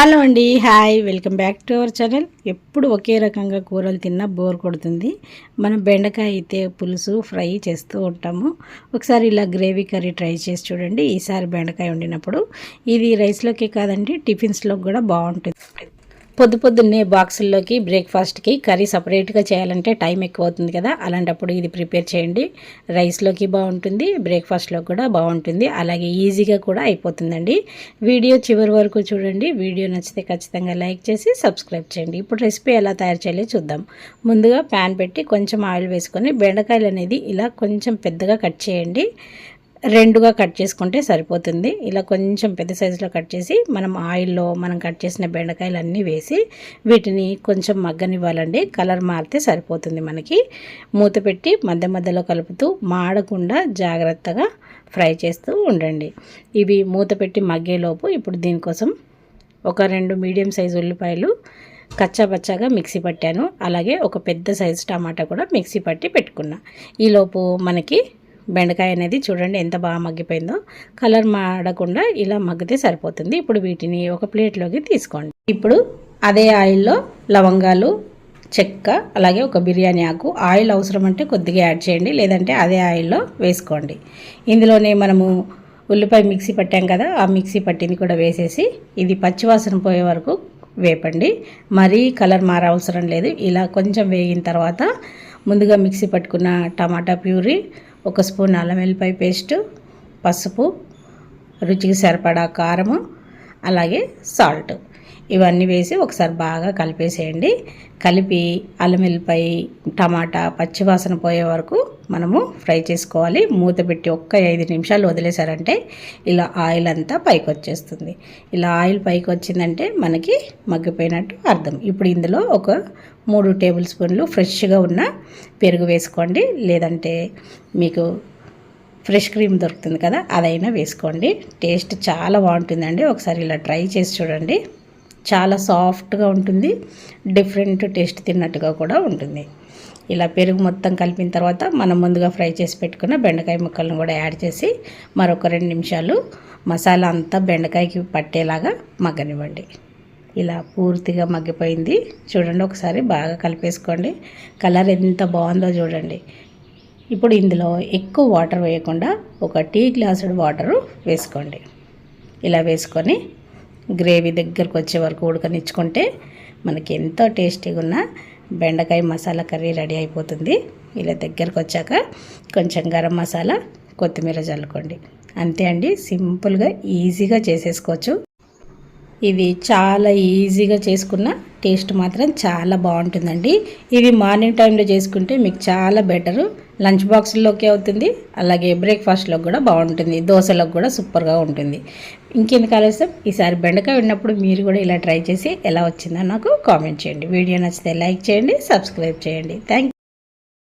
Hello అండి hi welcome back to our channel. ఎప్పుడు ఒకే రకంగా కూరలు తిన్నా బోర్ కొడుతుంది. మనం బెండకాయ అయితే పులుసు ఫ్రై చేస్తూ ఉంటాము. ఒకసారి ఇలా గ్రేవీ కర్రీ ట్రై చేసి చూడండి. ఈసారి బెండకాయ వండినప్పుడు ఇది రైస్లోకి కాదండి టిఫిన్స్లోకి కూడా బాగుంటుంది. పొద్దు పొద్దున్నే బాక్సుల్లోకి బ్రేక్ఫాస్ట్కి కర్రీ సపరేట్గా చేయాలంటే టైం ఎక్కువ అవుతుంది కదా. అలాంటప్పుడు ఇది ప్రిపేర్ చేయండి. రైస్లోకి బాగుంటుంది బ్రేక్ఫాస్ట్లో కూడా బాగుంటుంది అలాగే ఈజీగా కూడా అయిపోతుందండి. వీడియో చివరి వరకు చూడండి. వీడియో నచ్చితే ఖచ్చితంగా లైక్ చేసి సబ్స్క్రైబ్ చేయండి. ఇప్పుడు రెసిపీ ఎలా తయారు చేయాలో చూద్దాం. ముందుగా ప్యాన్ పెట్టి కొంచెం ఆయిల్ వేసుకొని బెండకాయలు అనేది ఇలా కొంచెం పెద్దగా కట్ చేయండి. రెండుగా కట్ చేసుకుంటే సరిపోతుంది. ఇలా కొంచెం పెద్ద సైజులో కట్ చేసి మనం ఆయిల్లో మనం కట్ చేసిన బెండకాయలు అన్నీ వేసి వీటిని కొంచెం మగ్గనివ్వాలండి. కలర్ మారితే సరిపోతుంది మనకి. మూత పెట్టి మధ్య మధ్యలో కలుపుతూ మాడకుండా జాగ్రత్తగా ఫ్రై చేస్తూ ఉండండి. ఇవి మూత పెట్టి మగ్గేలోపు ఇప్పుడు దీనికోసం ఒక రెండు మీడియం సైజు ఉల్లిపాయలు కచ్చాపచ్చాగా మిక్సీ పట్టాను. అలాగే ఒక పెద్ద సైజు టమాటా కూడా మిక్సీ పట్టి పెట్టుకున్నా. ఈలోపు మనకి బెండకాయ అనేది చూడండి ఎంత బాగా మగ్గిపోయిందో. కలర్ మాడకుండా ఇలా మగ్గితే సరిపోతుంది. ఇప్పుడు వీటిని ఒక ప్లేట్లోకి తీసుకోండి. ఇప్పుడు అదే ఆయిల్లో లవంగాలు చెక్క అలాగే ఒక బిర్యానీ ఆకు. ఆయిల్ అవసరం అంటే కొద్దిగా యాడ్ చేయండి. లేదంటే అదే ఆయిల్లో వేసుకోండి. ఇందులోనే మనము ఉల్లిపాయ మిక్సీ పట్టాం కదా ఆ మిక్సీ పట్టింది కూడా వేసేసి ఇది పచ్చివాసన పోయే వరకు వేపండి. మరీ కలర్ మార అవసరం లేదు. ఇలా కొంచెం వేగిన తర్వాత ముందుగా మిక్సీ పట్టుకున్న టమాటా ప్యూరీ ఒక స్పూన్ అల్లం వెల్లిపాయ పేస్టు పసుపు రుచికి సరిపడా కారము అలాగే సాల్ట్. ఇవన్నీ వేసి ఒకసారి బాగా కలిపేసేయండి. కలిపి అల్లం వెల్లిపాయ టమాటా పచ్చివాసన పోయే వరకు మనము ఫ్రై చేసుకోవాలి. మూత పెట్టి ఒక్క ఐదు నిమిషాలు వదిలేశారంటే ఇలా ఆయిల్ అంతా పైకి వచ్చేస్తుంది. ఇలా ఆయిల్ పైకి వచ్చిందంటే మనకి మగ్గిపోయినట్టు అర్థం. ఇప్పుడు ఇందులో ఒక మూడు టేబుల్ స్పూన్లు ఫ్రెష్గా ఉన్న పెరుగు వేసుకోండి. లేదంటే మీకు ఫ్రెష్ క్రీమ్ దొరుకుతుంది కదా అదైనా వేసుకోండి. టేస్ట్ చాలా బాగుంటుందండి. ఒకసారి ఇలా ట్రై చేసి చూడండి. చాలా సాఫ్ట్గా ఉంటుంది. డిఫరెంట్ టేస్ట్ తిన్నట్టుగా కూడా ఉంటుంది. ఇలా పెరుగు మొత్తం కలిపిన తర్వాత మనం ముందుగా ఫ్రై చేసి పెట్టుకున్న బెండకాయ ముక్కలను కూడా యాడ్ చేసి మరొక రెండు నిమిషాలు మసాలా అంతా బెండకాయకి పట్టేలాగా మగ్గనివ్వండి. ఇలా పూర్తిగా మగ్గిపోయింది. చూడండి ఒకసారి బాగా కలిపేసుకోండి. కలర్ ఎంత బాగుందో చూడండి. ఇప్పుడు ఇందులో ఎక్కువ వాటర్ వేయకుండా ఒక టీ గ్లాసుడు వాటరు వేసుకోండి. ఇలా వేసుకొని గ్రేవీ దగ్గరకు వచ్చే వరకు ఉడకనిచ్చుకుంటే మనకి ఎంతో టేస్టీగా ఉన్న బెండకాయ మసాలా కర్రీ రెడీ అయిపోతుంది. ఇలా దగ్గరకు వచ్చాక కొంచెం గరం మసాలా కొత్తిమీర చల్లుకోండి. అంతే అండి సింపుల్గా ఈజీగా చేసేసుకోవచ్చు. ఇది చాలా ఈజీగా చేసుకున్న టేస్ట్ మాత్రం చాలా బాగుంటుందండి. ఇది మార్నింగ్ టైంలో చేసుకుంటే మీకు చాలా బెటరు లంచ్ బాక్స్లోకి అవుతుంది. అలాగే బ్రేక్ఫాస్ట్లోకి కూడా బాగుంటుంది. దోశలకు కూడా సూపర్గా ఉంటుంది. ఇంకెందుకు ఆలస్యం? ఈసారి బెండకాయ ఉన్నప్పుడు మీరు కూడా ఇలా ట్రై చేసి ఎలా వచ్చిందో నాకు కామెంట్ చేయండి. వీడియో నచ్చితే లైక్ చేయండి సబ్స్క్రైబ్ చేయండి. థ్యాంక్